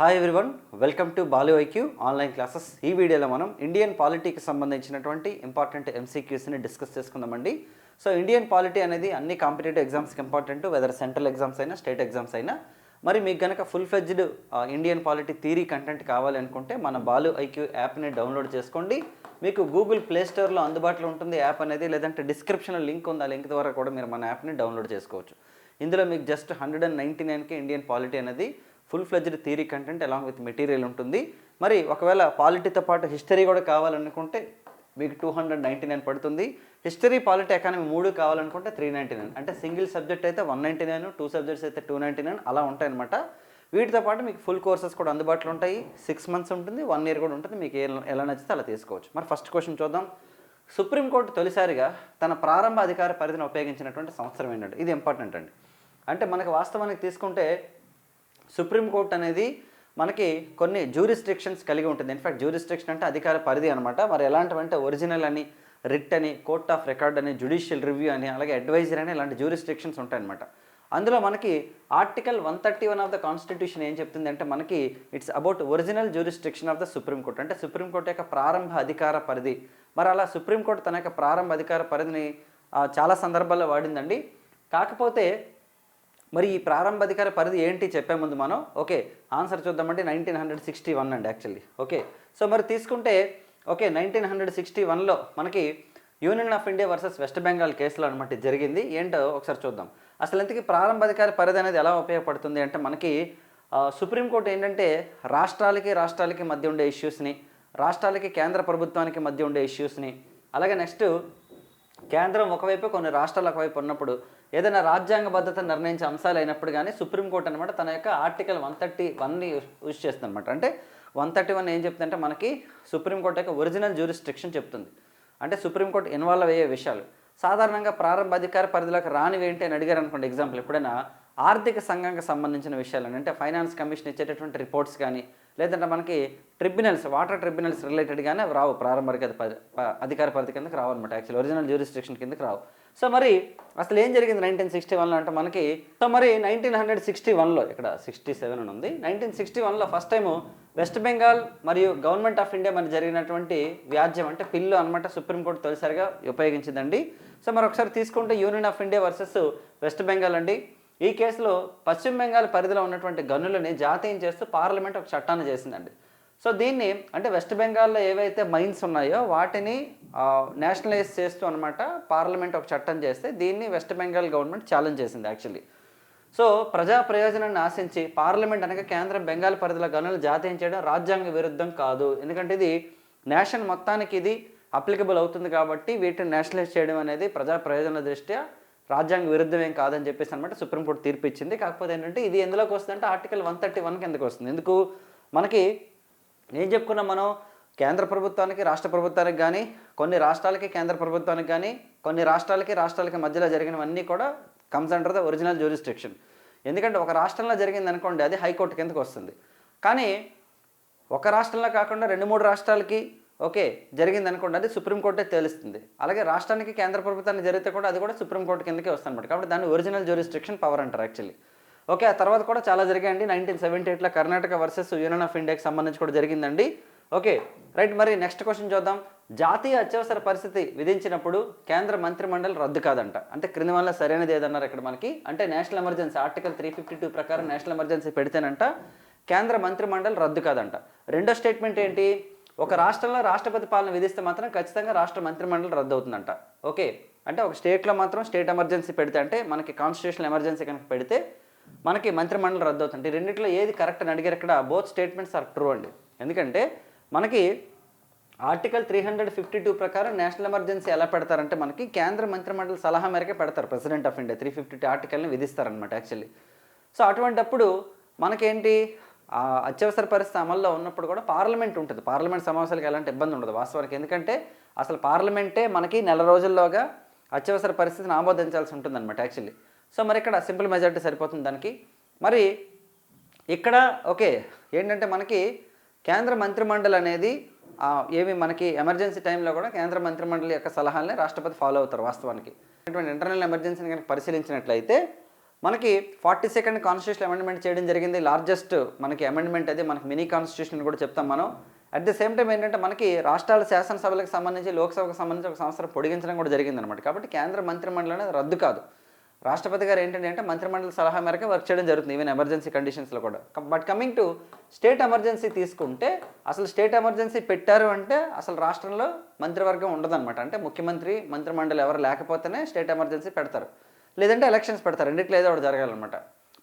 Hi everyone welcome to Balu IQ online classes ఈ వీడియోలో మనం ఇండియన్ పాలిటీకి సంబంధించినటువంటి ఇంపార్టెంట్ ఎంసీక్యూస్ని డిస్కస్ చేసుకుందామండి. సో ఇండియన్ పాలిటీ అనేది అన్ని కాంపిటేటివ్ ఎగ్జామ్స్కి ఇంపార్టెంట్ వెదర్ సెంట్రల్ ఎగ్జామ్స్ అయినా స్టేట్ ఎగ్జామ్స్ అయినా. మరి మీకు కనుక full fledged Indian polity theory content కావాలి అనుకుంటే మన బాలు ఐక్యూ యాప్ని డౌన్లోడ్ చేసుకోండి. మీకు గూగుల్ ప్లే స్టోర్లో అందుబాటులో ఉంటుంది యాప్ అనేది లేదంటే డిస్క్రిప్షన్లో లింక్ ఉంది ఆ లింక్ ద్వారా కూడా మీరు మన యాప్ని డౌన్లోడ్ చేసుకోవచ్చు. ఇందులో మీకు జస్ట్ హండ్రెడ్ అండ్ నైంటీ నైన్కి ఇండియన్ పాలిటీ అనేది full fledged theory content along with material ఉంటుంది. మరి ఒకవేళ పాలిటీతో పాటు హిస్టరీ కూడా కావాలనుకుంటే మీకు టూ హండ్రెడ్ నైంటీ నైన్ పడుతుంది. హిస్టరీ పాలిటీ ఎకానమీ మూడు కావాలనుకుంటే త్రీ నైంటీ నైన్ అంటే సింగిల్ సబ్జెక్ట్ అయితే one ninety nine two subjects అయితే టూ నైంటీ నైన్ అలా ఉంటాయన్నమాట. వీటితో పాటు మీకు ఫుల్ కోర్సెస్ కూడా అందుబాటులో ఉంటాయి. సిక్స్ మంత్స్ ఉంటుంది వన్ ఇయర్ కూడా ఉంటుంది. మీకు ఎలా నచ్చితే అలా తీసుకోవచ్చు. మరి ఫస్ట్ క్వశ్చన్ చూద్దాం. సుప్రీంకోర్టు తొలిసారిగా తన ప్రారంభ అధికార పరిధిని ఉపయోగించినటువంటి సంవత్సరం ఏంటంటే ఇది ఇంపార్టెంట్ అండి. అంటే మనకు వాస్తవానికి తీసుకుంటే సుప్రీంకోర్టు అనేది మనకి కొన్ని జ్యూరిస్ట్రిక్షన్స్ కలిగి ఉంటుంది. ఇన్ఫాక్ట్ జ్యూరిస్ట్రిక్షన్ అంటే అధికార పరిధి అనమాట మరి ఎలాంటివంటే ఒరిజినల్ అని రిట్ అని కోర్ట్ ఆఫ్ రికార్డ్ అని జుడిషియల్ రివ్యూ అని అలాగే అడ్వైజర్ అని ఇలాంటి జ్యూరిస్ట్రిక్షన్స్ ఉంటాయన్నమాట అందులో మనకి article one thirty one of the constitution ఏం చెప్తుంది అంటే మనకి it's about original jurisdiction of the supreme court అంటే సుప్రీంకోర్టు యొక్క ప్రారంభ అధికార పరిధి. మరి అలా సుప్రీంకోర్టు తన యొక్క ప్రారంభ అధికార పరిధిని చాలా సందర్భాల్లో వాడిందండి. కాకపోతే మరి ఈ ప్రారంభ అధికార పరిధి ఏంటి చెప్పే ముందు మనం ఓకే ఆన్సర్ చూద్దామంటే నైన్టీన్ హండ్రెడ్ సిక్స్టీ వన్ అండి యాక్చువల్లీ ఓకే. సో మరి తీసుకుంటే ఓకే నైన్టీన్ హండ్రెడ్ సిక్స్టీ వన్లో మనకి union of India versus West Bengal కేసులో అనమాట జరిగింది. ఏంటో ఒకసారి చూద్దాం. అసలు ఇంతకీ ప్రారంభ అధికార పరిధి అనేది ఎలా ఉపయోగపడుతుంది అంటే మనకి సుప్రీంకోర్టు ఏంటంటే రాష్ట్రాలకి రాష్ట్రాలకి మధ్య ఉండే ఇష్యూస్ని రాష్ట్రాలకి కేంద్ర ప్రభుత్వానికి మధ్య ఉండే ఇష్యూస్ని అలాగే నెక్స్ట్ కేంద్రం ఒకవైపు కొన్ని రాష్ట్రాలు ఒకవైపు ఉన్నప్పుడు ఏదైనా రాజ్యాంగ భద్రత నిర్ణయించే అంశాలు అయినప్పుడు కానీ సుప్రీంకోర్టు అనమాట తన యొక్క ఆర్టికల్ వన్ థర్టీ వన్ని యూజ్ చేస్తుంది అనమాట అంటే వన్ థర్టీ వన్ ఏం చెప్తుందంటే మనకి సుప్రీంకోర్టు యొక్క ఒరిజినల్ జ్యూరిస్ట్రిక్షన్ చెప్తుంది. అంటే సుప్రీంకోర్టు ఇన్వాల్వ్ అయ్యే విషయాలు. సాధారణంగా ప్రారంభ అధికార పరిధిలోకి రానివి ఏంటి అని అడిగారు అనుకోండి ఎగ్జాంపుల్ ఎప్పుడైనా ఆర్థిక సంఘంకి సంబంధించిన విషయాలు అంటే ఫైనాన్స్ కమిషన్ ఇచ్చేటటువంటి రిపోర్ట్స్ కానీ లేదంటే మనకి ట్రిబ్యునల్స్ వాటర్ ట్రిబ్యునల్స్ రిలేటెడ్గానే రావు. ప్రారంభ అధికార అధికార పరిధి కిందకి రావు అనమాట యాక్చువల్ ఒరిజినల్ జ్యూరిస్ట్రిక్షన్ కిందకి రావు. సో మరి అసలు ఏం జరిగింది నైన్టీన్ సిక్స్టీ వన్లో అంటే మనకి సో మరి నైన్టీన్ హండ్రెడ్ సిక్స్టీ వన్లో ఇక్కడ సిక్స్టీ సెవెన్ అని ఉంది. నైన్టీన్ సిక్స్టీ వన్లో ఫస్ట్ టైము వెస్ట్ బెంగాల్ మరియు గవర్నమెంట్ ఆఫ్ ఇండియా మరి జరిగినటువంటి వ్యాజ్యం అంటే పిల్లు అనమాట సుప్రీంకోర్టు తొలిసారిగా ఉపయోగించిందండి. సో మరి ఒకసారి తీసుకుంటే union of India versus West Bengal అండి. ఈ కేసులో పశ్చిమ బెంగాల్ పరిధిలో ఉన్నటువంటి గనులని జాతీయం చేస్తూ పార్లమెంట్ ఒక చట్టాన్ని చేసిందండి. సో దీన్ని అంటే వెస్ట్ బెంగాల్లో ఏవైతే మైన్స్ ఉన్నాయో వాటిని నేషనలైజ్ చేస్తూ అనమాట పార్లమెంట్ ఒక చట్టం చేస్తే దీన్ని వెస్ట్ బెంగాల్ గవర్నమెంట్ ఛాలెంజ్ చేసింది యాక్చువల్లీ. సో ప్రజా ప్రయోజనాన్ని ఆశించి పార్లమెంట్ అనగా కేంద్రం బెంగాల్ పరిధిలో గనులు జాతీయం చేయడం రాజ్యాంగ విరుద్ధం కాదు. ఎందుకంటే ఇది నేషన్ మొత్తానికి ఇది అప్లికబుల్ అవుతుంది కాబట్టి వీటిని నేషనలైజ్ చేయడం అనేది ప్రజా ప్రయోజనాల దృష్ట్యా రాజ్యాంగ విరుద్ధం ఏం కాదని చెప్పేసి అనమాట సుప్రీంకోర్టు తీర్పు ఇచ్చింది కాకపోతే ఏంటంటే ఇది ఎందులోకి వస్తుందంటే ఆర్టికల్ వన్ థర్టీ వన్ ఎందుకు వస్తుంది. ఎందుకు? మనకి ఏం చెప్పుకున్నాం మనం? కేంద్ర ప్రభుత్వానికి రాష్ట్ర ప్రభుత్వానికి కానీ కొన్ని రాష్ట్రాలకి కేంద్ర ప్రభుత్వానికి కానీ కొన్ని రాష్ట్రాలకి రాష్ట్రాలకి మధ్యలో జరిగినవన్నీ కూడా comes under the original jurisdiction ఎందుకంటే ఒక రాష్ట్రంలో జరిగింది అనుకోండి అది హైకోర్టు కిందకు వస్తుంది. కానీ ఒక రాష్ట్రంలో కాకుండా రెండు మూడు రాష్ట్రాలకి ఓకే జరిగింది అనుకోండి అది సుప్రీంకోర్టే తేలుస్తుంది. అలాగే రాష్ట్రానికి కేంద్ర ప్రభుత్వాన్ని జరిగితే కూడా అది కూడా సుప్రీంకోర్టు కిందకే వస్తుంది అనమాట కాబట్టి దాన్ని ఒరిజినల్ జ్యూరిస్ట్రిక్షన్ పవర్ అంటారు యాక్చువల్లీ ఓకే ఆ తర్వాత కూడా చాలా జరిగాయండి. నైన్టీన్ సెవెంటీ ఎయిట్లో కర్ణాటక వర్సెస్ యూనియన్ ఆఫ్ ఇండియాకి సంబంధించి కూడా జరిగిందండి. ఓకే రైట్ మరి నెక్స్ట్ క్వశ్చన్ చూద్దాం. జాతీయ అత్యవసర పరిస్థితి విధించినప్పుడు కేంద్ర మంత్రిమండలి రద్దు కాదంట. అంటే క్రింది వల్ల సరైనది ఏదన్నారు ఇక్కడ మనకి? అంటే national emergency article three fifty two ప్రకారం నేషనల్ ఎమర్జెన్సీ పెడితేనంట కేంద్ర మంత్రిమండలి రద్దు కాదంట. రెండో స్టేట్మెంట్ ఏంటి? ఒక రాష్ట్రంలో రాష్ట్రపతి పాలన విధిస్తే మాత్రం ఖచ్చితంగా రాష్ట్ర మంత్రిమండలి రద్దు అవుతుందంట ఓకే? అంటే ఒక స్టేట్లో మాత్రం స్టేట్ ఎమర్జెన్సీ పెడితే అంటే మనకి కాన్స్టిట్యూషనల్ ఎమర్జెన్సీ కనుక పెడితే మనకి మంత్రిమండలి రద్దు అవుతుంది రెండిట్లో ఏది కరెక్ట్ అని అడిగారు ఇక్కడ బోత్ స్టేట్మెంట్స్ ఆర్ ట్రూ అండి. ఎందుకంటే మనకి article three hundred fifty two ప్రకారం నేషనల్ ఎమర్జెన్సీ ఎలా పెడతారంటే మనకి కేంద్ర మంత్రిమండలి సలహా మేరకే పెడతారు president of India. Three fifty two ఆర్టికల్ని విధిస్తారనమాట యాక్చువల్లీ. సో అటువంటప్పుడు మనకేంటి? ఆ అత్యవసర పరిస్థితి అమల్లో ఉన్నప్పుడు కూడా పార్లమెంట్ ఉంటుంది. పార్లమెంట్ సమావేశాలకు ఎలాంటి ఇబ్బంది ఉండదు వాస్తవానికి. ఎందుకంటే అసలు పార్లమెంటే మనకి నెల రోజుల్లోగా అత్యవసర పరిస్థితిని ఆమోదించాల్సి ఉంటుందన్నమాట యాక్చువల్లీ. సో మరి ఇక్కడ సింపుల్ మెజారిటీ సరిపోతుంది దానికి. మరి ఇక్కడ ఓకే ఏంటంటే మనకి కేంద్ర మంత్రిమండలి అనేది ఏమి మనకి ఎమర్జెన్సీ టైంలో కూడా కేంద్ర మంత్రిమండలి యొక్క సలహాలనే రాష్ట్రపతి ఫాలో అవుతారు వాస్తవానికి. ఇటువంటి ఇంటర్నల్ ఎమర్జెన్సీని కనుక పరిశీలించినట్లయితే మనకి ఫార్టీ సెకండ్ కాన్స్టిట్యూషన్ అమెండ్మెంట్ చేయడం జరిగింది. లార్జెస్ట్ మనకి అమెండ్మెంట్ అది మనకి మినీ కాన్స్టిట్యూషన్ కూడా చెప్తాం మనం. అట్ ది సేమ్ టైం ఏంటంటే మనకి రాష్ట్రాల శాసనసభలకు సంబంధించి లోక్సభకు సంబంధించి ఒక సంవత్సరం పొడిగించడం కూడా జరిగింది అనమాట కాబట్టి కేంద్ర మంత్రిమండలి అనేది రద్దు కాదు. రాష్ట్రపతి గారు ఏంటంటే అంటే మంత్రిమండలి సలహా మేరకు వర్క్ చేయడం జరుగుతుంది ఈవెన్ ఎమర్జెన్సీ కండిషన్స్లో కూడా. But coming to state emergency తీసుకుంటే అసలు స్టేట్ ఎమర్జెన్సీ పెట్టారు అంటే అసలు రాష్ట్రంలో మంత్రివర్గం ఉండదన్నమాట. అంటే ముఖ్యమంత్రి మంత్రిమండలి ఎవరు లేకపోతేనే స్టేట్ ఎమర్జెన్సీ పెడతారు. లేదంటే ఎలక్షన్స్ పెడతారు. రెండిట్లో ఏదో ఒకటి జరగాలన్నమాట.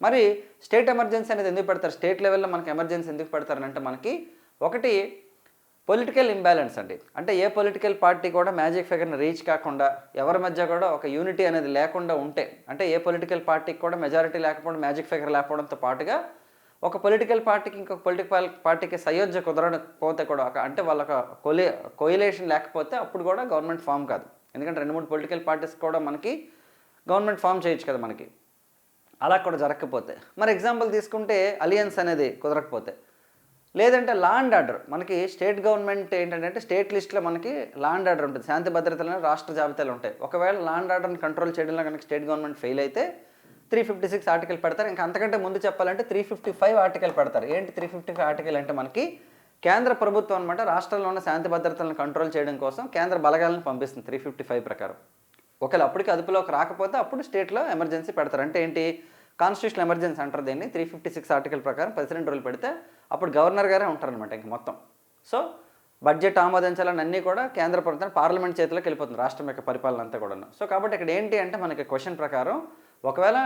మరి స్టేట్ ఎమర్జెన్సీ అనేది ఎందుకు పెడతారు? స్టేట్ లెవెల్లో మనకి ఎమర్జెన్సీ ఎందుకు పెడతారంటే మనకి ఒకటి పొలిటికల్ ఇంబ్యాలెన్స్ అండి. అంటే ఏ పొలిటికల్ పార్టీ కూడా మ్యాజిక్ ఫిగర్ని రీచ్ కాకుండా ఎవరి మధ్య కూడా ఒక యూనిటీ అనేది లేకుండా ఉంటే అంటే ఏ పొలిటికల్ పార్టీకి కూడా మెజారిటీ లేకపోవడం మ్యాజిక్ ఫిగర్ లేకపోవడంతో పాటుగా ఒక పొలిటికల్ పార్టీకి ఇంకొక పొలిటికల్ పార్టీకి సయోధ్య కుదరకపోతే కూడా ఒక అంటే వాళ్ళకి కొలి కొయిలేషన్ లేకపోతే అప్పుడు కూడా గవర్నమెంట్ ఫామ్ కాదు. ఎందుకంటే రెండు మూడు పొలిటికల్ పార్టీస్ కూడా మనకి గవర్నమెంట్ ఫామ్ చేయొచ్చు కదా మనకి. అలా కూడా జరగకపోతే. మరి ఎగ్జాంపుల్ తీసుకుంటే అలియన్స్ అనేది కుదరకపోతే. లేదంటే లా అండ్ ఆర్డర్. మనకి స్టేట్ గవర్నమెంట్ ఏంటంటే స్టేట్ లిస్ట్లో మనకి లా అండ్ ఆర్డర్ ఉంటుంది. శాంతి భద్రతలను రాష్ట్ర జాబితాలు ఉంటాయి. ఒకవేళ లా అండ్ ఆర్డర్ని కంట్రోల్ చేయడంలో కనుక స్టేట్ గవర్నమెంట్ ఫెయిల్ అయితే త్రీ ఫిఫ్టీ సిక్స్ ఆర్టికల్ పెడతారు. ఇంకా అంతకంటే ముందు చెప్పాలంటే త్రీ ఫిఫ్టీ ఫైవ్ ఆర్టికల్ పెడతారు. ఏంటి త్రీ ఫిఫ్టీ ఫైవ్ ఆర్టికల్ అంటే మనకి కేంద్ర ప్రభుత్వం అనమాట రాష్ట్రంలో ఉన్న శాంతి భద్రతలను కంట్రోల్ చేయడం కోసం కేంద్ర బలగాలను పంపిస్తుంది త్రీ ఫిఫ్టీ ఫైవ్ ప్రకారం. ఒకవేళ అప్పటికి అదుపులోకి రాకపోతే అప్పుడు స్టేట్లో ఎమర్జెన్సీ పెడతారు. అంటే ఏంటి? కాన్స్టిట్యూషన్ ఎమర్జెన్సీ అంటారు దీన్ని. త్రీ ఫిఫ్టీ సిక్స్ ఆర్టికల్ ప్రకారం ప్రెసిడెంట్ రూల్ పెడితే అప్పుడు గవర్నర్ గారే ఉంటారనమాట ఇంక మొత్తం. సో బడ్జెట్ ఆమోదించాలని అన్నీ కూడా కేంద్ర ప్రభుత్వం పార్లమెంట్ చేతిలోకి వెళ్ళిపోతుంది రాష్ట్రం యొక్క పరిపాలన అంతా కూడా సో కాబట్టి ఇక్కడ ఏంటి అంటే మనకి క్వశ్చన్ ప్రకారం ఒకవేళ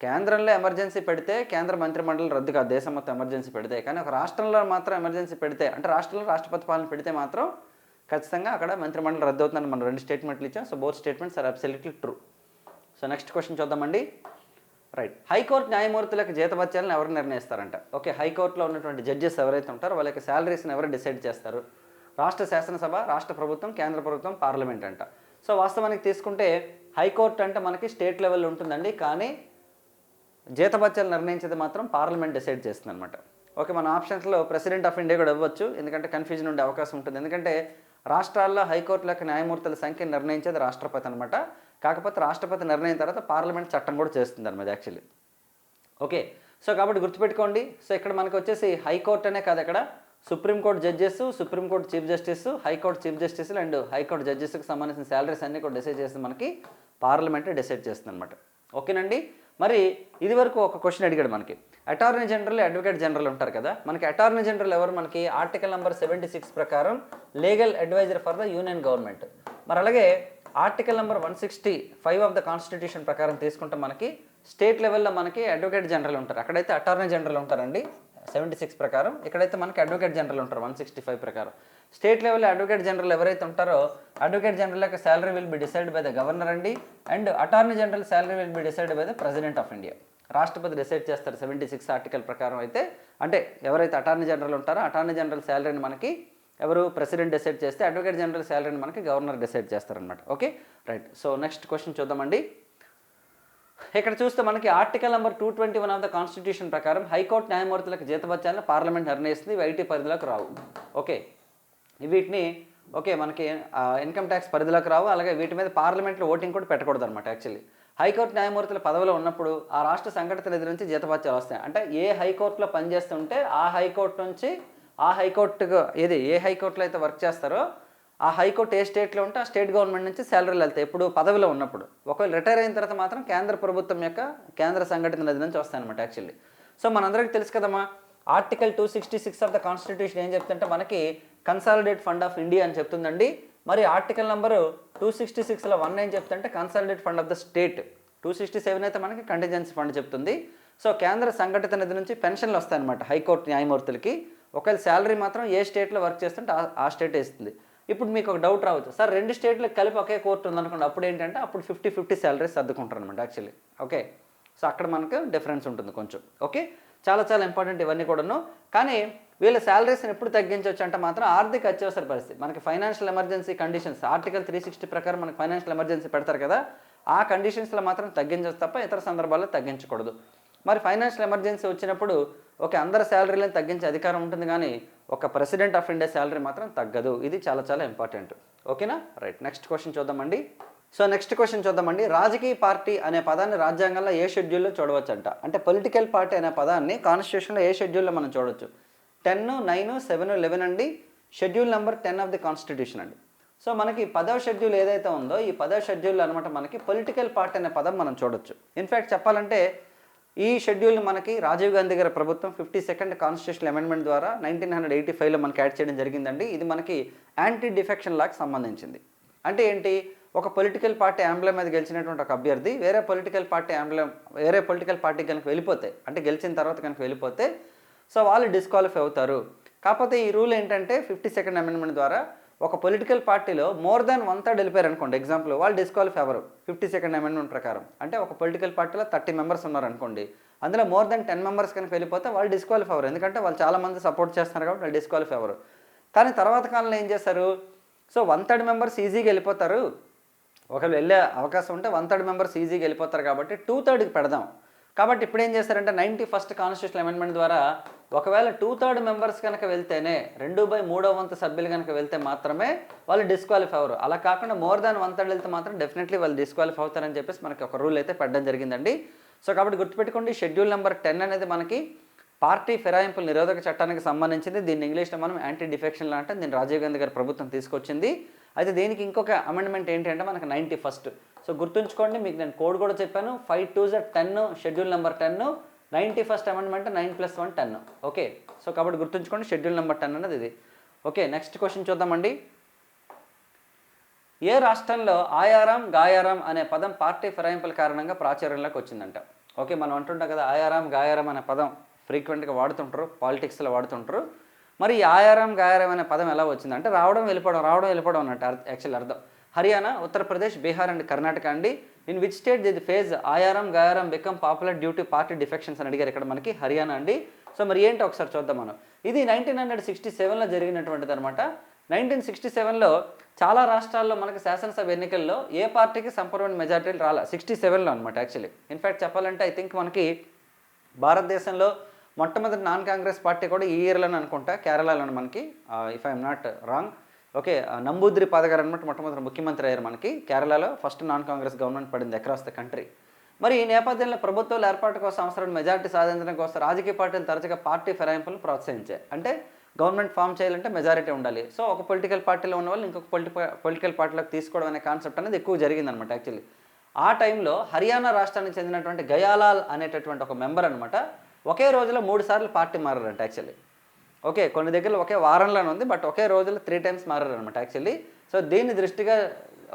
కేంద్రంలో ఎమర్జెన్సీ పెడితే కేంద్ర మంత్రిమండలి రద్దు కాదు. దేశం మొత్తం ఎమర్జెన్సీ పెడితే. కానీ ఒక రాష్ట్రంలో మాత్రం ఎమర్జెన్సీ పెడితే అంటే రాష్ట్రంలో రాష్ట్రపతి పాలన పెడితే మాత్రం ఖచ్చితంగా అక్కడ మంత్రిమండలి రద్దు అవుతుందని మనం రెండు స్టేట్మెంట్లు ఇచ్చాం. So both statements are absolutely true so next question చూద్దామండి. రైట్ హైకోర్టు న్యాయమూర్తులకు జీతభత్యాలను ఎవరు నిర్ణయిస్తారంట? ఓకే హైకోర్టులో ఉన్నటువంటి జడ్జెస్ ఎవరైతే ఉంటారో వాళ్ళ యొక్క శాలరీస్ని ఎవరు డిసైడ్ చేస్తారు? రాష్ట్ర శాసనసభ రాష్ట్ర ప్రభుత్వం కేంద్ర ప్రభుత్వం పార్లమెంట్ అంట. సో వాస్తవానికి తీసుకుంటే హైకోర్టు అంటే మనకి స్టేట్ లెవెల్ ఉంటుందండి కానీ జీతభత్యాలు నిర్ణయించేది మాత్రం పార్లమెంట్ డిసైడ్ చేస్తుంది అనమాట ఓకే మన ఆప్షన్స్లో ప్రెసిడెంట్ ఆఫ్ ఇండియా కూడా ఇవ్వచ్చు ఎందుకంటే కన్ఫ్యూజన్ ఉండే అవకాశం ఉంటుంది. ఎందుకంటే రాష్ట్రాల్లో హైకోర్టుల యొక్క న్యాయమూర్తుల సంఖ్య నిర్ణయించేది రాష్ట్రపతి అనమాట కాకపోతే రాష్ట్రపతి నిర్ణయం తర్వాత పార్లమెంట్ చట్టం కూడా చేస్తుంది అనమాట యాక్చువల్లీ ఓకే సో కాబట్టి గుర్తుపెట్టుకోండి. సో ఇక్కడ మనకు వచ్చేసి హైకోర్టు అనే కాదు ఇక్కడ. Supreme court judges supreme court chief justice high court chief justice and high court జడ్జెస్కి సంబంధించిన శాలరీస్ అన్నీ కూడా డిసైడ్ చేసి మనకి పార్లమెంటే డిసైడ్ చేస్తుంది అనమాట ఓకేనండి మరి ఇది వరకు ఒక క్వశ్చన్ అడిగాడు మనకి. అటార్నీ జనరల్ అడ్వకేట్ జనరల్ ఉంటారు కదా? మనకి అటార్నీ జనరల్ ఎవరు? మనకి ఆర్టికల్ నెంబర్ సెవెంటీ సిక్స్ ప్రకారం legal adviser for the union government మరి అలాగే article number one sixty five of the constitution ప్రకారం తీసుకుంటే మనకి స్టేట్ లెవెల్లో మనకి అడ్వకేట్ జనరల్ ఉంటారు. అక్కడైతే అటార్నీ జనరల్ ఉంటారండి. సెవెంటీ సిక్స్ ప్రకారం. ఇక్కడైతే మనకి అడ్వకేట్ జనరల్ ఉంటారు వన్ సిక్స్టీ ఫైవ్ ప్రకారం. స్టేట్ లెవెల్ అడ్వకేట్ జనరల్ ఎవరైతే ఉంటారో అడ్వకేట్ జనరల్ యొక్క salary will be decide by the governor అండి. And attorney general salary will be decide by the president of India రాష్ట్రపతి డిసైడ్ చేస్తారు seventy six article ప్రకారం అయితే. అంటే ఎవరైతే అటార్నీ జనరల్ ఉంటారో అటార్నీ జనరల్ శాలరీని మనకి ఎవరు ప్రెసిడెంట్ డిసైడ్ చేస్తే అడ్వకేట్ జనరల్ శాలరీని మనకి గవర్నర్ డిసైడ్ చేస్తారనమాట okay right so next question చూద్దామండి. ఇక్కడ చూస్తే మనకి article number two twenty one of the constitution ప్రకారం హైకోర్టు న్యాయమూర్తులకు జీతభత్యాలను పార్లమెంట్ నిర్ణయిస్తుంది ఇవి ఐటీ పరిధిలోకి రావు. ఓకే వీటిని ఓకే మనకి ఇన్కమ్ ట్యాక్స్ పరిధిలోకి రావు. అలాగే వీటి మీద పార్లమెంట్లో ఓటింగ్ కూడా పెట్టకూడదు అనమాట యాక్చువల్లీ హైకోర్టు న్యాయమూర్తుల పదవిలో ఉన్నప్పుడు ఆ రాష్ట్ర సంఘటన ఎదురు నుంచి జీతపత్యాలు వస్తాయి. అంటే ఏ హైకోర్టులో పనిచేస్తుంటే ఆ హైకోర్టు నుంచి ఆ హైకోర్టుకు ఏది ఏ హైకోర్టులో అయితే వర్క్ చేస్తారో ఆ హైకోర్టు ఏ స్టేట్లో ఉంటే ఆ స్టేట్ గవర్నమెంట్ నుంచి శాలరీలు వెళ్తాయి. ఎప్పుడు పదవిలో ఉన్నప్పుడు. ఒకవేళ రిటైర్ అయిన తర్వాత మాత్రం కేంద్ర ప్రభుత్వం యొక్క కేంద్ర సంఘటన నది నుంచి వస్తాయన్నమాట యాక్చువల్లీ సో మనందరికీ తెలుసు కదమ్మా article two sixty six of the constitution ఏం చెప్తుంటే మనకి కన్సాలిడేట్ ఫండ్ ఆఫ్ ఇండియా అని చెప్తుందండి. మరి ఆర్టికల్ నెంబరు టూ సిక్స్టీ సిక్స్లో వన్ నైన్ చెప్తుంటే consolidate fund of the state. Two sixty seven అయితే మనకి కంటిజెన్సీ ఫండ్ చెప్తుంది. సో కేంద్ర సంఘటిత నిధి నుంచి పెన్షన్లు వస్తాయన్నమాట హైకోర్టు న్యాయమూర్తులకి. ఒకవేళ శాలరీ మాత్రం ఏ స్టేట్లో వర్క్ చేస్తుంటే ఆ- ఆ స్టేట్ ఇస్తుంది. ఇప్పుడు మీకు ఒక డౌట్ రావచ్చు. సార్ రెండు స్టేట్లకు కలిపి ఒకే కోర్టు ఉందనుకోండి అప్పుడు ఏంటంటే అప్పుడు ఫిఫ్టీ ఫిఫ్టీ శాలరీస్ సర్దుకుంటారు అనమాట యాక్చువల్లీ ఓకే సో అక్కడ మనకు డిఫరెన్స్ ఉంటుంది కొంచెం. ఓకే చాలా చాలా ఇంపార్టెంట్ ఇవన్నీ కూడాను. కానీ వీళ్ళ శాలరీస్ని ఎప్పుడు తగ్గించవచ్చు అంటే మాత్రం ఆర్థిక అత్యవసర పరిస్థితి. మనకి financial emergency conditions article three sixty ప్రకారం మనకి ఫైనాన్షియల్ ఎమర్జెన్సీ పెడతారు కదా ఆ కండిషన్స్లో మాత్రం తగ్గించవచ్చు తప్ప ఇతర సందర్భాల్లో తగ్గించకూడదు. మరి ఫైనాన్షియల్ ఎమర్జెన్సీ వచ్చినప్పుడు ఓకే అందరి శాలరీలను తగ్గించే అధికారం ఉంటుంది కానీ ఒక ప్రెసిడెంట్ ఆఫ్ ఇండియా శాలరీ మాత్రం తగ్గదు. ఇది చాలా చాలా ఇంపార్టెంట్ ఓకేనా? రైట్ నెక్స్ట్ క్వశ్చన్ చూద్దామండి సో నెక్స్ట్ క్వశ్చన్ చూద్దామండి రాజకీయ పార్టీ అనే పదాన్ని రాజ్యాంగంలో ఏ షెడ్యూల్లో చూడవచ్చంట? అంటే పొలిటికల్ పార్టీ అనే పదాన్ని కాన్స్టిట్యూషన్లో ఏ షెడ్యూల్లో మనం చూడవచ్చు టెన్ నైన్ సెవెన్ లెవెన్ అండి. Schedule number ten of the constitution అండి. సో మనకి పదవ షెడ్యూల్ ఏదైతే ఉందో ఈ పదవ షెడ్యూల్ అనమాట మనకి పొలిటికల్ పార్టీ అనే పదం మనం చూడొచ్చు. ఇన్ఫ్యాక్ట్ చెప్పాలంటే ఈ షెడ్యూల్ని మనకి రాజీవ్ గాంధీ గారి ప్రభుత్వం ఫిఫ్టీ సెకండ్ కాన్స్టిట్యూషన్ అమెండ్మెంట్ ద్వారా నైన్టీన్ హండ్రెడ్ ఎయిటీ ఫైవ్లో మనకి యాడ్ చేయడం జరిగిందండి. ఇది మనకి యాంటీ డిఫెక్షన్ లాకి సంబంధించింది. అంటే ఏంటి? ఒక పొలిటికల్ పార్టీ ఆంబ్లం మీద గెలిచినటువంటి ఒక అభ్యర్థి వేరే పొలిటికల్ పార్టీ ఆంబ్లం వేరే పొలిటికల్ పార్టీ కనుక వెళ్ళిపోతే అంటే గెలిచిన తర్వాత కనుక వెళ్ళిపోతే సో వాళ్ళు డిస్క్వాలిఫై అవుతారు. కాకపోతే ఈ రూల్ ఏంటంటే ఫిఫ్టీ సెకండ్ అమెండ్మెంట్ ద్వారా ఒక పొలిటికల్ పార్టీలో మోర్ దాన్ వన్ థర్డ్ వెళ్ళిపోయారు అనుకోండి. ఎగ్జాంపుల్ వాళ్ళు డిస్క్వాలిఫై అవ్వరు. ఫిఫ్టీ సెకండ్ అమెండ్మెంట్ ప్రకారం. అంటే ఒక పొలిటికల్ పార్టీలో థర్టీ మెంబర్స్ ఉన్నారు అనుకోండి. అందులో మోర్ దాన్ టెన్ మెంబర్స్ కనుక వెళ్ళిపోతే వాళ్ళు డిస్క్వాలిఫై అవ్వరు. ఎందుకంటే వాళ్ళు చాలా మంది సపోర్ట్ చేస్తున్నారు కాబట్టి వాళ్ళు డిస్క్వాలిఫై అవ్వరు. కానీ తర్వాత కాలంలో ఏం చేస్తారు సో వన్ థర్డ్ మెంబర్స్ ఈజీగా వెళ్ళిపోతారు. ఒకవేళ వెళ్ళే అవకాశం ఉంటే వన్ థర్డ్ మెంబర్స్ ఈజీగా వెళ్ళిపోతారు కాబట్టి టూ థర్డ్కి పెడదాం. కాబట్టి ఇప్పుడు ఏం చేస్తారంటే నైంటీ ఫస్ట్ కాన్స్టిట్యూషన్ అమెండ్మెంట్ ద్వారా ఒకవేళ టూ థర్డ్ మెంబర్స్ కనుక వెళ్తేనే రెండు బై మూడో వంతు సభ్యులు కనుక వెళ్తే మాత్రమే వాళ్ళు డిస్క్వాలిఫై అవ్వరు అలా కాకుండా మోర్ దాన్ వన్ థర్డ్ వెళ్తే మాత్రం డెఫినెట్లీ వాళ్ళు డిస్క్వాలిఫై అవుతారని చెప్పేసి మనకి ఒక రూల్ అయితే పెట్టడం జరిగిందండి. సో కాబట్టి గుర్తుపెట్టుకోండి షెడ్యూల్ నెంబర్ టెన్ అనేది మనకి పార్టీ ఫిరాయింపుల నిరోధక చట్టానికి సంబంధించింది. దీన్ని ఇంగ్లీష్లో మనం యాంటీ డిఫెక్షన్ లా అంటే. దీన్ని రాజీవ్ గాంధీ గారి ప్రభుత్వం తీసుకొచ్చింది. అయితే దీనికి ఇంకొక అమెండ్మెంట్ ఏంటంటే మనకు మనకి నైంటీ ఫస్ట్ సో గుర్తుంచుకోండి మీకు నేను కోడ్ కూడా చెప్పాను. Five two Z ten schedule number ten ninety first amendment nine plus one ten okay? So కాబట్టి గుర్తుంచుకోండి షెడ్యూల్ నెంబర్ టెన్ అనేది ఇది. ఓకే నెక్స్ట్ క్వశ్చన్ చూద్దామండి. ఏ రాష్ట్రంలో ఆయారాం గాయారాం అనే పదం పార్టీ ఫిరాయింపుల కారణంగా ప్రాచుర్యంలోకి వచ్చిందంట? ఓకే మనం అంటుంటాం కదా ఆయారాం గాయారాం అనే పదం ఫ్రీక్వెంట్గా వాడుతుంటారు పాలిటిక్స్లో వాడుతుంటారు. మరి ఆయారం గాయారం అనే పదం ఎలా వచ్చిందంటే రావడం వెళ్ళిపోవడం రావడం వెళ్ళిపోవడం అన్నట్టు యాక్చువల్ అర్థం. హర్యానా ఉత్తరప్రదేశ్ బీహార్ అండ్ కర్ణాటక అండి. In which state the phase Aaya Ram Gaya Ram become popular due to party defections అని అడిగారు ఇక్కడ మనకి హర్యానా అండి. సో మరి ఏంటి ఒకసారి చూద్దాం మనం. ఇది నైన్టీన్ హండ్రెడ్ సిక్స్టీ సెవెన్లో జరిగినటువంటిది అనమాట నైన్టీన్ సిక్స్టీ సెవెన్లో చాలా రాష్ట్రాల్లో మనకి శాసనసభ ఎన్నికల్లో ఏ పార్టీకి సంపూర్ణ మెజార్టీలు రాలా? సిక్స్టీ సెవెన్లో అనమాట యాక్చువల్లీ ఇన్ఫ్యాక్ట్ చెప్పాలంటే ఐ థింక్ మనకి భారతదేశంలో మొట్టమొదటి నాన్ కాంగ్రెస్ పార్టీ కూడా ఈ ఇయర్లోనే అనుకుంటా కేరళలోనే మనకి. If I'm not wrong okay Namboodiri పాదగారు అనమాట మొట్టమొదటి ముఖ్యమంత్రి అయ్యారు మనకి. కేరళలో ఫస్ట్ నాన్ కాంగ్రెస్ గవర్నమెంట్ పడింది అక్రాస్ ద కంట్రీ మరి ఈ నేపథ్యంలో ప్రభుత్వాల ఏర్పాటు కోసం అవసరం మెజార్టీ సాధించడం కోసం రాజకీయ పార్టీలు తరచుగా పార్టీ ఫిరాయింపులను ప్రోత్సహించాయి అంటే గవర్నమెంట్ ఫామ్ చేయాలంటే మెజారిటీ ఉండాలి. సో ఒక పొలిటికల్ పార్టీలో ఉన్న వాళ్ళు ఇంకొక పొలిటి పొలిటికల్ పార్టీలోకి తీసుకోవడం అనే కాన్సెప్ట్ అనేది ఎక్కువ జరిగిందనమాట యాక్చువల్లీ ఆ టైంలో హర్యానా రాష్ట్రానికి చెందినటువంటి గయాలాల్ అనేటటువంటి ఒక మెంబర్ అనమాట ఒకే రోజులో మూడు సార్లు పార్టీ మారారంట యాక్చువల్లీ ఓకే కొన్ని దగ్గరలో ఒకే వారంలోనే ఉంది బట్ ఒకే రోజులో త్రీ టైమ్స్ మారారనమాట యాక్చువల్లీ సో దీన్ని దృష్టిగా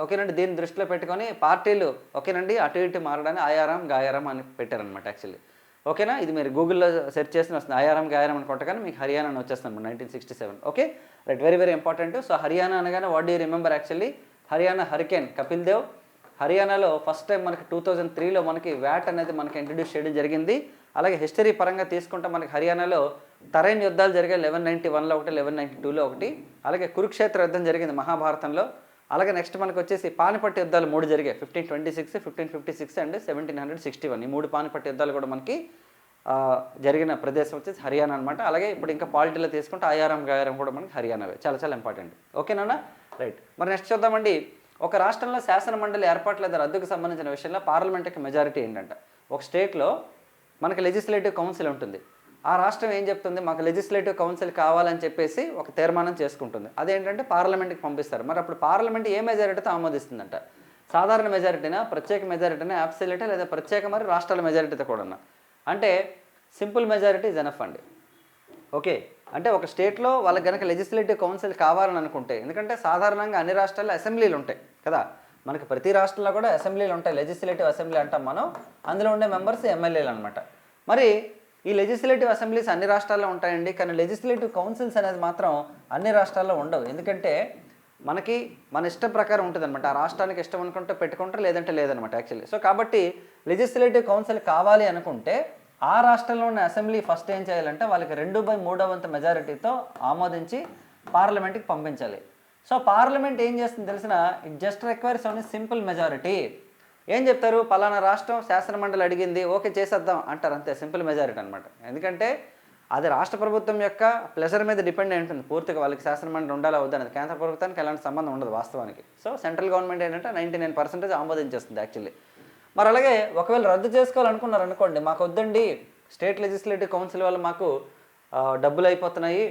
ఓకేనండి దీన్ని దృష్టిలో పెట్టుకొని పార్టీలు ఓకేనండి అటు ఇటు మారడానికి ఆయారం గాయారం అని పెట్టారనమాట యాక్చువల్లీ ఓకేనా? ఇది మీరు గూగుల్లో సెర్చ్ చేసిన వస్తుంది ఆయారం గాయారం అని కానీ మీకు హర్యానా అని వచ్చేస్తుంది nineteen sixty seven okay? Right very very important so Haryana అనగానే what do remember actually Haryana hurricane Kapil Dev హర్యానాలో ఫస్ట్ టైం మనకి టూ థౌజండ్ త్రీలో మనకి వ్యాట్ అనేది మనకి ఇంట్రడ్యూస్ చేయడం జరిగింది. అలాగే హిస్టరీ పరంగా తీసుకుంటే మనకి హర్యానాలో తరైన్ యుద్ధాలు జరిగాయి లెవెన్ నైంటీ వన్లో ఒకటి లెవెన్ నైంటీ టూలో ఒకటి. అలాగే కురుక్షేత్ర యుద్ధం జరిగింది మహాభారతంలో. అలాగే నెక్స్ట్ మనకు వచ్చేసి పానిపట్టు యుద్ధాలు మూడు జరిగాయి fifteen twenty six fifteen fifty six and seventeen hundred sixty one ఈ మూడు పానిపట్టు యుద్ధాలు కూడా మనకి జరిగిన ప్రదేశం వచ్చేసి హర్యానా అనమాట అలాగే ఇప్పుడు ఇంకా పాలిటీలో తీసుకుంటే ఆయారం గాయారం కూడా మనకి హర్యానావే. చాలా చాలా ఇంపార్టెంట్ ఓకేనా రైట్ మరి నెక్స్ట్ చూద్దామండి. ఒక రాష్ట్రంలో శాసన మండలి ఏర్పాటు లేదా రద్దుకు సంబంధించిన విషయంలో పార్లమెంట్కి మెజారిటీ ఏంటంట? ఒక స్టేట్లో మనకి లెజిస్లేటివ్ కౌన్సిల్ ఉంటుంది. ఆ రాష్ట్రం ఏం చెప్తుంది? మాకు లెజిస్లేటివ్ కౌన్సిల్ కావాలని చెప్పేసి ఒక తీర్మానం చేసుకుంటుంది. అదేంటంటే పార్లమెంట్కి పంపిస్తారు. మరి అప్పుడు పార్లమెంట్ ఏ మెజారిటీతో ఆమోదిస్తుందంట? సాధారణ మెజారిటీనా? ప్రత్యేక మెజారిటీనా? అబ్సల్యూటా? లేదా ప్రత్యేక మరి రాష్ట్రాల మెజారిటీతో కూడా అంటే సింపుల్ మెజారిటీ జనఫ్ అండి. ఓకే. అంటే ఒక స్టేట్లో వాళ్ళకి కనుక లెజిస్లేటివ్ కౌన్సిల్ కావాలని అనుకుంటే ఎందుకంటే సాధారణంగా అన్ని రాష్ట్రాల్లో అసెంబ్లీలు ఉంటాయి కదా? మనకి ప్రతి రాష్ట్రంలో కూడా అసెంబ్లీలు ఉంటాయి. లెజిస్లేటివ్ అసెంబ్లీ అంటాం మనం. అందులో ఉండే మెంబర్స్ ఎమ్మెల్యేలు అనమాట మరి ఈ లెజిస్లేటివ్ అసెంబ్లీస్ అన్ని రాష్ట్రాల్లో ఉంటాయండి. కానీ లెజిస్లేటివ్ కౌన్సిల్స్ అనేది మాత్రం అన్ని రాష్ట్రాల్లో ఉండవు. ఎందుకంటే మనకి మన ఇష్టం ప్రకారం ఉంటుంది అనమాట ఆ రాష్ట్రానికి ఇష్టం అనుకుంటే పెట్టుకుంటారు? లేదంటే లేదనమాట యాక్చువల్లీ. సో కాబట్టి లెజిస్లేటివ్ కౌన్సిల్ కావాలి అనుకుంటే ఆ రాష్ట్రంలో ఉన్న అసెంబ్లీ ఫస్ట్ ఏం చేయాలంటే వాళ్ళకి రెండు బై మూడో వంతు మెజారిటీతో ఆమోదించి పార్లమెంట్కి పంపించాలి. సో పార్లమెంట్ ఏం చేస్తుంది తెలిసిన? It just requires only simple majority ఏం చెప్తారు? పలానా రాష్ట్రం శాసనమండలి అడిగింది ఓకే చేసేద్దాం అంటారు. అంతే సింపుల్ మెజారిటీ అనమాట ఎందుకంటే అది రాష్ట్ర ప్రభుత్వం యొక్క ప్లెజర్ మీద డిపెండ్ అయి ఉంటుంది. పూర్తిగా వాళ్ళకి శాసనమండలి ఉండాలా వద్దనేది కేంద్ర ప్రభుత్వానికి ఎలాంటి సంబంధం ఉండదు వాస్తవానికి. సో సెంట్రల్ గవర్నమెంట్ ఏంటంటే నైంటీ నైన్ పర్సెంటేజ్ ఆమోదించేస్తుంది యాక్చువల్లీ మరి అలాగే ఒకవేళ రద్దు చేసుకోవాలనుకున్నారు అనుకోండి మాకు వద్దండి. స్టేట్ లెజిస్లేటివ్ కౌన్సిల్ వల్ల మాకు డబ్బులు అయిపోతున్నాయి.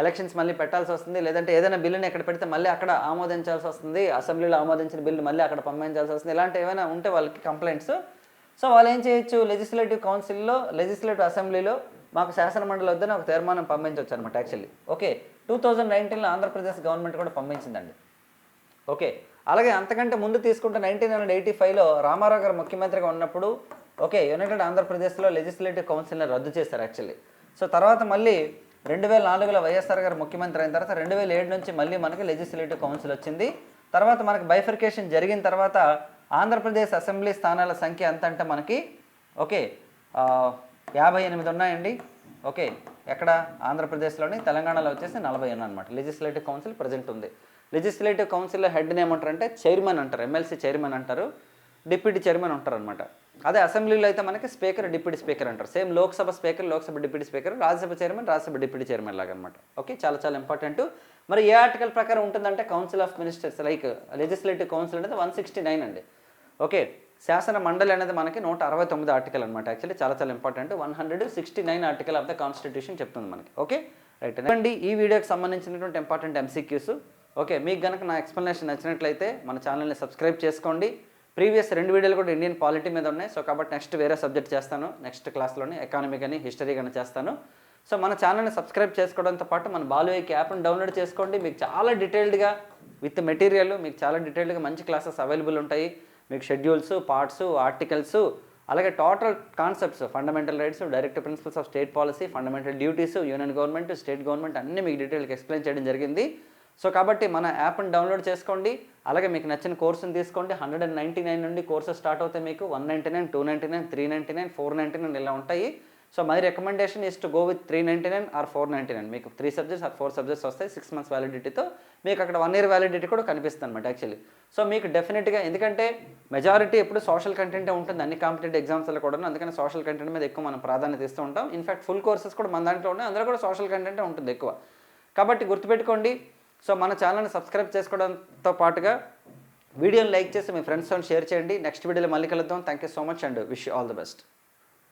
ఎలక్షన్స్ మళ్ళీ పెట్టాల్సి వస్తుంది. లేదంటే ఏదైనా బిల్లుని ఎక్కడ పెడితే మళ్ళీ అక్కడ ఆమోదించాల్సి వస్తుంది. అసెంబ్లీలో ఆమోదించిన బిల్లు మళ్ళీ అక్కడ పంపించాల్సి వస్తుంది. ఇలాంటి ఏమైనా ఉంటే వాళ్ళకి కంప్లైంట్స్. సో వాళ్ళు ఏం చేయొచ్చు? లెజిస్లేటివ్ కౌన్సిల్లో లెజిస్లేటివ్ అసెంబ్లీలో మాకు శాసనమండలి వద్దని ఒక తీర్మానం పంపించవచ్చు అనమాట యాక్చువల్లీ ఓకే టూ థౌజండ్ నైన్టీన్లో ఆంధ్రప్రదేశ్ గవర్నమెంట్ కూడా పంపించిందండి. ఓకే అలాగే అంతకంటే ముందు తీసుకుంటే నైన్టీన్ హండ్రెడ్ ఎయిటీ ఫైవ్లో రామారావు గారు ముఖ్యమంత్రిగా ఉన్నప్పుడు ఓకే యునైటెడ్ ఆంధ్రప్రదేశ్లో లెజిస్లేటివ్ కౌన్సిల్ని రద్దు చేశారు యాక్చువల్లీ సో తర్వాత మళ్ళీ రెండు వేల నాలుగులో వైఎస్ఆర్ గారు ముఖ్యమంత్రి అయిన తర్వాత రెండు వేల ఏడు నుంచి మళ్ళీ మనకి లెజిస్లేటివ్ కౌన్సిల్ వచ్చింది. తర్వాత మనకి బైఫర్కేషన్ జరిగిన తర్వాత ఆంధ్రప్రదేశ్ అసెంబ్లీ స్థానాల సంఖ్య ఎంత అంటే మనకి ఓకే యాభై ఎనిమిది ఉన్నాయండి. ఓకే ఎక్కడ? ఆంధ్రప్రదేశ్లోని తెలంగాణలో వచ్చేసి నలభై ఉన్నాయి అనమాట లెజిస్లేటివ్ కౌన్సిల్ ప్రజెంట్ ఉంది. లెజిస్లేటివ్ కౌన్సిల్లో హెడ్ని ఏమంటారు అంటే చైర్మన్ అంటారు. ఎమ్మెల్సీ చైర్మన్ అంటారు. డిప్యూటీ చైర్మన్ ఉంటారు అనమాట అదే అసెంబ్లీలో అయితే మనకి స్పీకర్ డిప్యూటీ స్పీకర్ అంటారు. Same Lok Sabha speaker Lok Sabha deputy speaker Rajya Sabha chairman Rajya Sabha deputy chairman లాగా అనమాట ఓకే చాలా చాలా ఇంపార్టెంట్. మరి ఏ ఆర్టికల్ ప్రకారం ఉంటుందంటే council of ministers like legislative council అనేది వన్ సిక్స్టీ నైన్ అండి. ఓకే శాసన మండలి అనేది మనకి నూట అరవై తొమ్మిది ఆర్టికల్ అనమాట యాక్చువల్లీ చాలా చాలా important. One hundred sixty nine article of the constitution చెప్తుంది మనకి. ఓకే రైట్ అండి. ఈ వీడియోకి సంబంధించినటువంటి ఇంపార్టెంట్ ఎంసీక్యూస్ ఓకే మీకు కనుక నా ఎక్స్ప్లెనేషన్ నచ్చినట్లయితే మన ఛానల్ని సబ్స్క్రైబ్ చేసుకోండి. ప్రీవియస్ రెండు వీడియోలు కూడా ఇండియన్ పాలిటీ మీద ఉన్నాయి. సో కాబట్టి నెక్స్ట్ వేరే సబ్జెక్ట్ చేస్తాను. నెక్స్ట్ క్లాస్లోని ఎకానమీ కానీ హిస్టరీ కానీ చేస్తాను. సో మన ఛానల్ని సబ్స్క్రైబ్ చేసుకోవడంతో పాటు మన బాలువేకి యాప్ని డౌన్లోడ్ చేసుకోండి. మీకు చాలా డీటెయిల్డ్గా విత్ మెటీరియల్ మీకు చాలా డీటెయిల్డ్గా మంచి క్లాసెస్ అవైలబుల్ ఉంటాయి. మీకు షెడ్యూల్స్ పార్ట్స్ ఆర్టికల్స్ అలాగే total concepts fundamental rights directive principles of state policy fundamental duties union government state government అన్నీ మీకు డీటెయిల్గా ఎక్స్ప్లెయిన్ చేయడం జరిగింది. సో కాబట్టి మన యాప్ని డౌన్లోడ్ చేసుకోండి. అలాగే మీకు నచ్చిన కోర్సుని తీసుకోండి. హండ్రెడ్ అండ్ నైంటీ నైన్ నుండి కోర్సెస్ స్టార్ట్ అవుతాయి మీకు. One ninety nine two ninety nine three ninety nine four ninety nine ఇలా ఉంటాయి. So my recommendation is to go with three ninety nine or four ninety nine. మీకు three subjects or four subjects వస్తాయి. Six months వ్యాలిడిటీతో మీకు అక్కడ one year validity కూడా కనిపిస్తుంది అనమాట యాక్చువల్లీ. సో మీకు డెఫినెట్గా ఎందుకంటే మెజారిటీ ఎప్పుడు సోషల్ కంటెంటే ఉంటుంది. అన్ని కాంపిటేటివ్ ఎగ్జామ్స్లో కూడా అందుకని సోషల్ కంటెంట్ మీద ఎక్కువ మనం ప్రాధాన్యత ఇస్తూ ఉంటాం. ఇన్ఫాక్ట్ ఫుల్ కోర్సెస్ కూడా మన దాంట్లో ఉన్నాయి. అందులో కూడా సోషల్ కంటెంటే ఉంటుంది ఎక్కువ. కాబట్టి గుర్తుపెట్టుకోండి. సో మన ఛానల్ని సబ్స్క్రైబ్ చేసుకోవడంతో పాటుగా వీడియోని లైక్ చేసి మీ ఫ్రెండ్స్తో షేర్ చేయండి. నెక్స్ట్ వీడియోలో మళ్ళీ కలుద్దాం. Thank you so much and wish all the best